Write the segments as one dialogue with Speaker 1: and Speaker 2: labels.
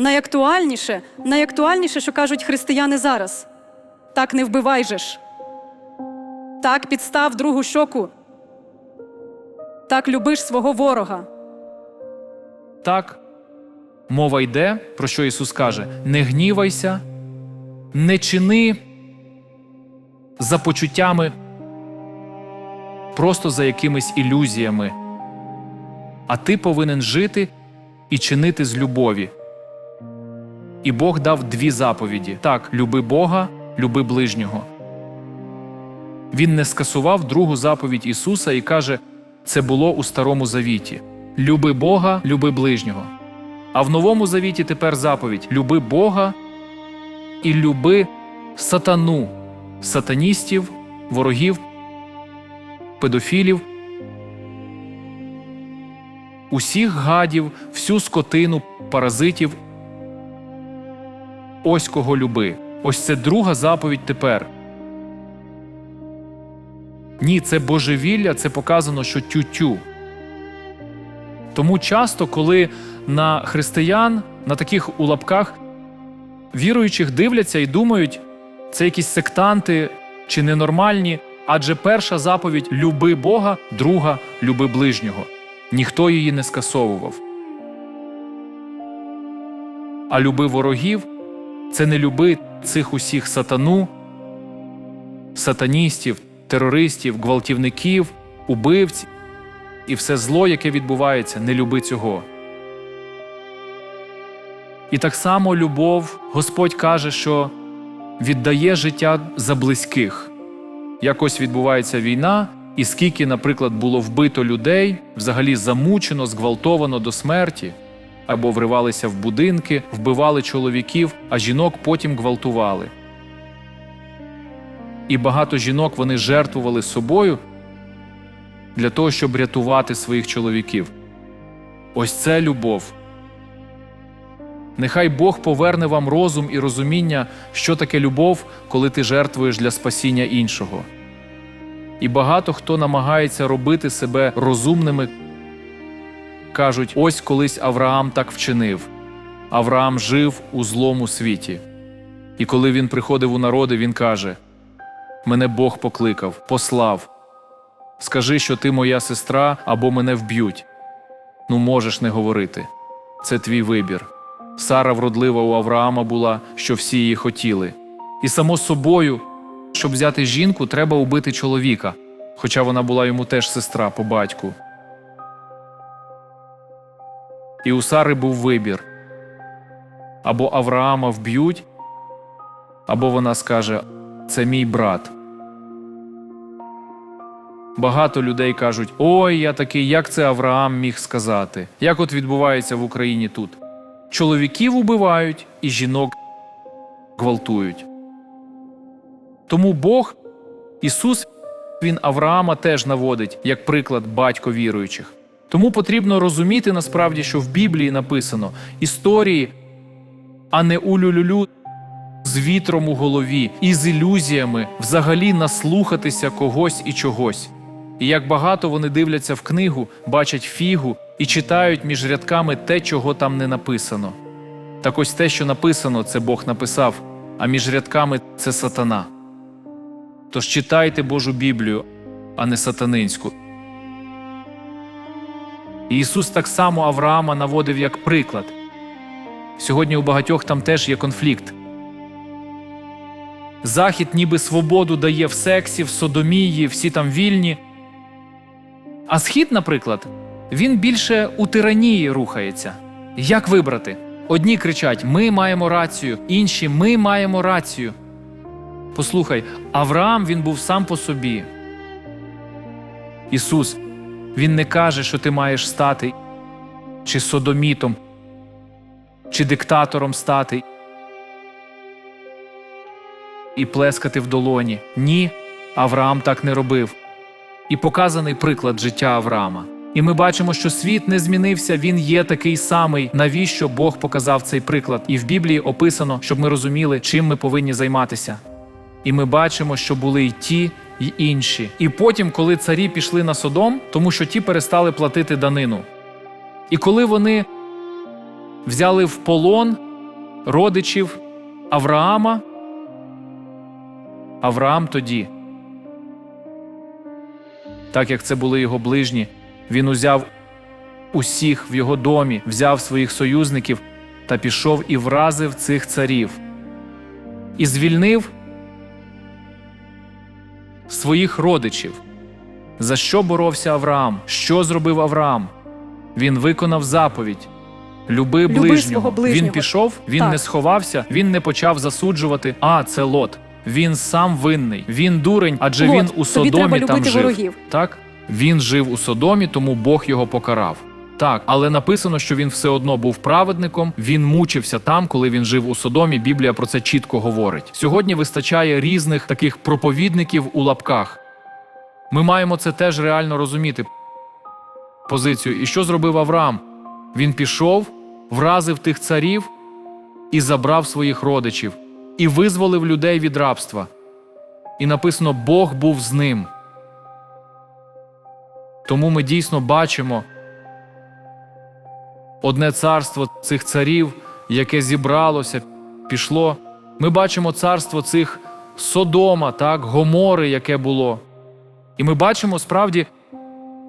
Speaker 1: найактуальніше, найактуальніше, що кажуть християни зараз. Так не вбивай же ж. Так підстав другу щоку. Так любиш свого ворога.
Speaker 2: Так, мова йде, про що Ісус каже: не гнівайся, не чини за почуттями, просто за якимись ілюзіями. А ти повинен жити і чинити з любові. І Бог дав дві заповіді: так, люби Бога, люби ближнього. Він не скасував другу заповідь Ісуса і каже: це було у Старому Завіті. Люби Бога, люби ближнього. А в Новому Завіті тепер заповідь: люби Бога і люби сатану, сатаністів, ворогів, педофілів, усіх гадів, всю скотину, паразитів. Ось кого люби. Ось це друга заповідь тепер. Ні, це божевілля, це показано, що тютю. Тому часто, коли на християн, на таких у лапках віруючих дивляться і думають, це якісь сектанти чи ненормальні, адже перша заповідь люби Бога, друга люби ближнього. Ніхто її не скасовував. А люби ворогів це не люби цих усіх сатану, сатаністів, терористів, гвалтівників, убивців і все зло, яке відбувається, не люби цього. І так само любов, Господь каже, що віддає життя за близьких. Якось відбувається війна, і скільки, наприклад, було вбито людей, взагалі замучено, зґвалтовано до смерті, або вривалися в будинки, вбивали чоловіків, а жінок потім гвалтували. І багато жінок вони жертвували собою для того, щоб рятувати своїх чоловіків. Ось це любов. Нехай Бог поверне вам розум і розуміння, що таке любов, коли ти жертвуєш для спасіння іншого. І багато хто намагається робити себе розумними, кажуть: ось колись Авраам так вчинив. Авраам жив у злому світі. І коли він приходив у народи, він каже: Мене Бог покликав, послав. Скажи, що ти моя сестра або мене вб'ють. Ну, можеш не говорити. Це твій вибір. Сара вродлива у Авраама була, що всі її хотіли. І само собою, щоб взяти жінку, треба убити чоловіка, хоча вона була йому теж сестра по батьку. І у Сари був вибір або Авраама вб'ють, або вона скаже: Це мій брат. Багато людей кажуть: Ой, я такий, як це Авраам міг сказати? Як от відбувається в Україні тут? Чоловіків убивають і жінок гвалтують. Тому Бог, Ісус, Він Авраама теж наводить як приклад батько віруючих. Тому потрібно розуміти насправді, що в Біблії написано історії, а не улюлюлю з вітром у голові і з ілюзіями взагалі наслухатися когось і чогось. І як багато вони дивляться в книгу, бачать фігу і читають між рядками те, чого там не написано. Так ось те, що написано, це Бог написав, а між рядками це сатана. Тож читайте Божу Біблію, а не сатанинську. І Ісус так само Авраама наводив як приклад. Сьогодні у багатьох там теж є конфлікт. Захід ніби свободу дає в сексі, в содомії, всі там вільні. А схід, наприклад, він більше у тиранії рухається. Як вибрати? Одні кричать: Ми маємо рацію, інші ми маємо рацію. Послухай, Авраам він був сам по собі. Ісус, Він не каже, що ти маєш стати чи содомітом, чи диктатором стати і плескати в долоні. Ні, Авраам так не робив. І показаний приклад життя Авраама. І ми бачимо, що світ не змінився, він є такий самий. Навіщо Бог показав цей приклад? І в Біблії описано, щоб ми розуміли, чим ми повинні займатися. І ми бачимо, що були й ті, й інші. І потім, коли царі пішли на Содом, тому що ті перестали платити данину. І коли вони взяли в полон родичів Авраама. Авраам тоді, так як це були його ближні, він узяв усіх в його домі, взяв своїх союзників та пішов і вразив цих царів, і звільнив своїх родичів. За що боровся Авраам? Що зробив Авраам? Він виконав заповідь. Люби ближнього.
Speaker 1: ближнього.
Speaker 2: Він пішов, він
Speaker 1: Так.
Speaker 2: не сховався, він не почав засуджувати. А, це лот. Він сам винний. Він дурень, адже
Speaker 1: Лот,
Speaker 2: він у
Speaker 1: тобі
Speaker 2: Содомі
Speaker 1: треба
Speaker 2: там
Speaker 1: любити
Speaker 2: жив.
Speaker 1: ворогів.
Speaker 2: Так? Він жив у Содомі, тому Бог його покарав. Так, але написано, що він все одно був праведником. Він мучився там, коли він жив у Содомі. Біблія про це чітко говорить. Сьогодні вистачає різних таких проповідників у лапках. Ми маємо це теж реально розуміти. Позицію. І що зробив Авраам? Він пішов, вразив тих царів і забрав своїх родичів, і визволив людей від рабства. І написано: Бог був з ним. Тому ми дійсно бачимо одне царство цих царів, яке зібралося, пішло. Ми бачимо царство цих Содома, так, Гомори, яке було. І ми бачимо справді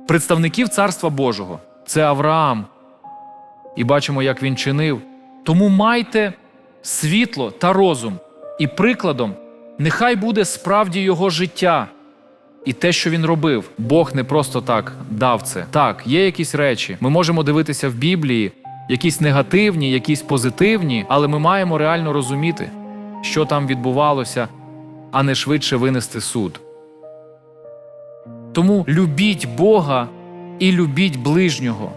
Speaker 2: представників Царства Божого це Авраам. І бачимо, як він чинив. Тому майте світло та розум, і прикладом нехай буде справді його життя. І те, що він робив, Бог не просто так дав це. Так, є якісь речі. Ми можемо дивитися в Біблії, якісь негативні, якісь позитивні, але ми маємо реально розуміти, що там відбувалося, а не швидше винести суд. Тому любіть Бога і любіть ближнього.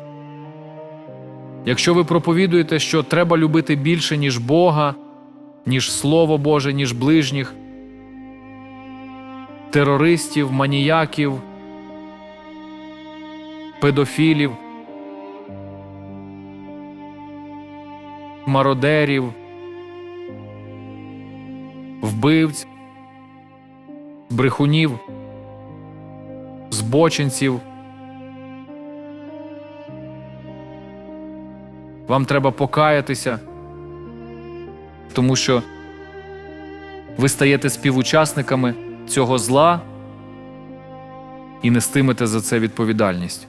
Speaker 2: Якщо ви проповідуєте, що треба любити більше, ніж Бога, ніж Слово Боже, ніж ближніх, терористів, маніяків, педофілів, мародерів, вбивць, брехунів, збочинців. Вам треба покаятися, тому що ви стаєте співучасниками цього зла і нестимете за це відповідальність.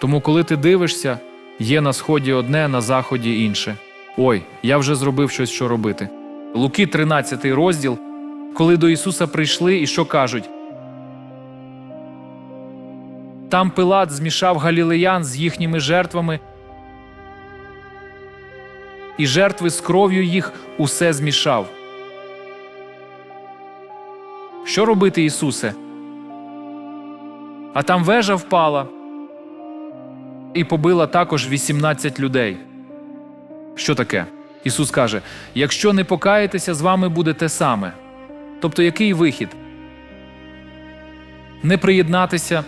Speaker 2: Тому, коли ти дивишся, є на сході одне, на заході інше. Ой, я вже зробив щось, що робити. Луки, 13 розділ, коли до Ісуса прийшли і що кажуть. Там Пилат змішав галілеян з їхніми жертвами, і жертви з кров'ю їх усе змішав. Що робити, Ісусе? А там вежа впала і побила також 18 людей. Що таке? Ісус каже: якщо не покаєтеся, з вами буде те саме. Тобто, який вихід? Не приєднатися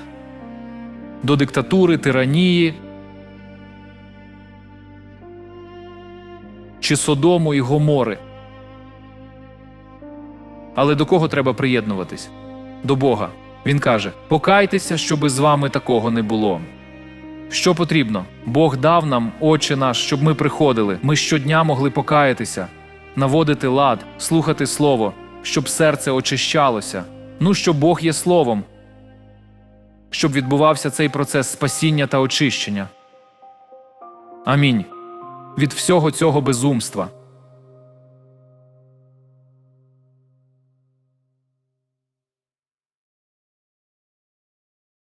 Speaker 2: до диктатури, тиранії чи Содому і Гомори. Але до кого треба приєднуватись? До Бога. Він каже: покайтеся, щоби з вами такого не було. Що потрібно? Бог дав нам, Отче наш, щоб ми приходили. Ми щодня могли покаятися, наводити лад, слухати Слово, щоб серце очищалося. Ну, що Бог є Словом, щоб відбувався цей процес спасіння та очищення. Амінь. Від всього цього безумства.